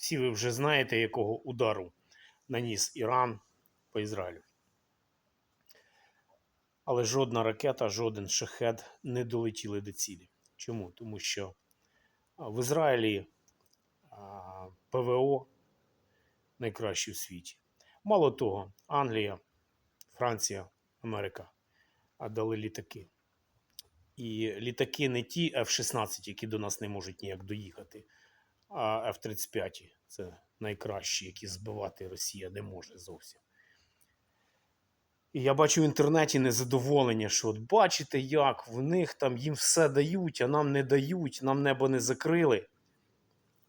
Всі ви вже знаєте, якого удару наніс Іран по Ізраїлю. Але жодна ракета, жоден шахет не долетіли до цілі. Чому? Тому що в Ізраїлі ПВО найкращі в світі. Мало того, Англія, Франція, Америка дали літаки. І літаки не ті F-16, які до нас не можуть ніяк доїхати, а F-35 це найкращі, які збивати Росія не може зовсім. І я бачу в інтернеті незадоволення, що от бачите, як в них там їм все дають, а нам не дають, нам небо не закрили.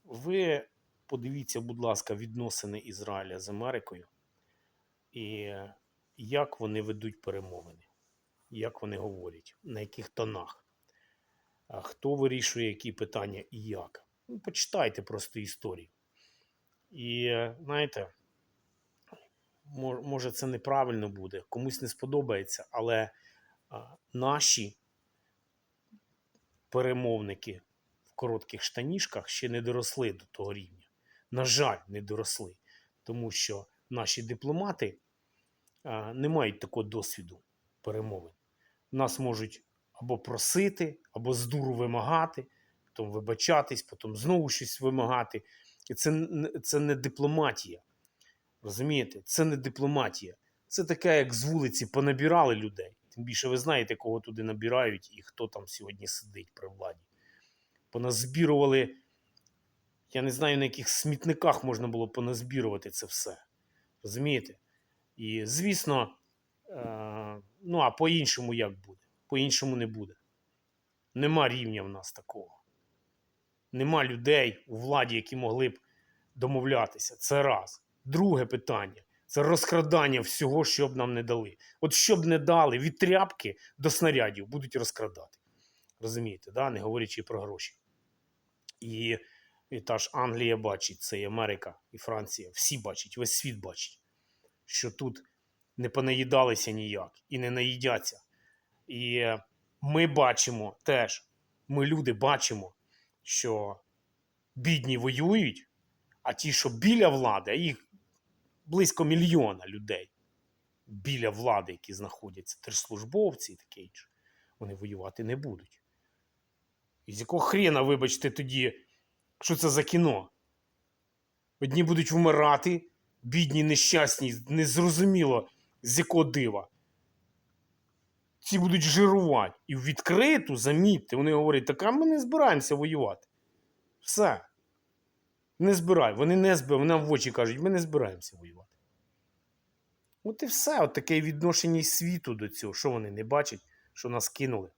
Ви подивіться, будь ласка, відносини Ізраїля з Америкою і як вони ведуть перемовини, як вони говорять, на яких тонах, хто вирішує які питання і як. Ну, почитайте просто історії. І знаєте, може це неправильно буде, комусь не сподобається, але наші перемовники в коротких штанішках ще не доросли до того рівня. На жаль, не доросли, тому що наші дипломати не мають такого досвіду перемовин. Нас можуть або просити, або з дуру вимагати, потім вибачатись, потім знову щось вимагати. І це, це не дипломатія. Розумієте? Це не дипломатія. Це таке, як з вулиці понабирали людей. Тим більше ви знаєте, кого туди набирають і хто там сьогодні сидить при владі. Поназбірували. Я не знаю, на яких смітниках можна було поназбірувати це все. Розумієте? І, звісно, е, ну а по-іншому як буде? По-іншому не буде. Нема рівня в нас такого. Нема людей у владі, які могли б домовлятися. Це раз. Друге питання це розкрадання всього, що б нам не дали. От що б не дали від тряпки до снарядів будуть розкрадати. Розумієте, да? не говорячи про гроші. І, і та ж Англія бачить, це і Америка, і Франція. Всі бачать, весь світ бачить, що тут не понаїдалися ніяк і не наїдяться. І е, ми бачимо теж, ми люди бачимо, що бідні воюють, а ті, що біля влади, а їх близько мільйона людей біля влади, які знаходяться, держслужбовці і таке інше, вони воювати не будуть. І з якого хрена, вибачте, тоді, що це за кіно? Одні будуть вмирати, бідні, нещасні, незрозуміло, з якого дива. Ці будуть жирувати. І відкриту, замітьте, вони говорять, так а ми не збираємося воювати. Все. Не збирай. Вони не збирають. Нам в очі кажуть, ми не збираємося воювати. От і все. От таке відношення світу до цього. Що вони не бачать, що нас кинули.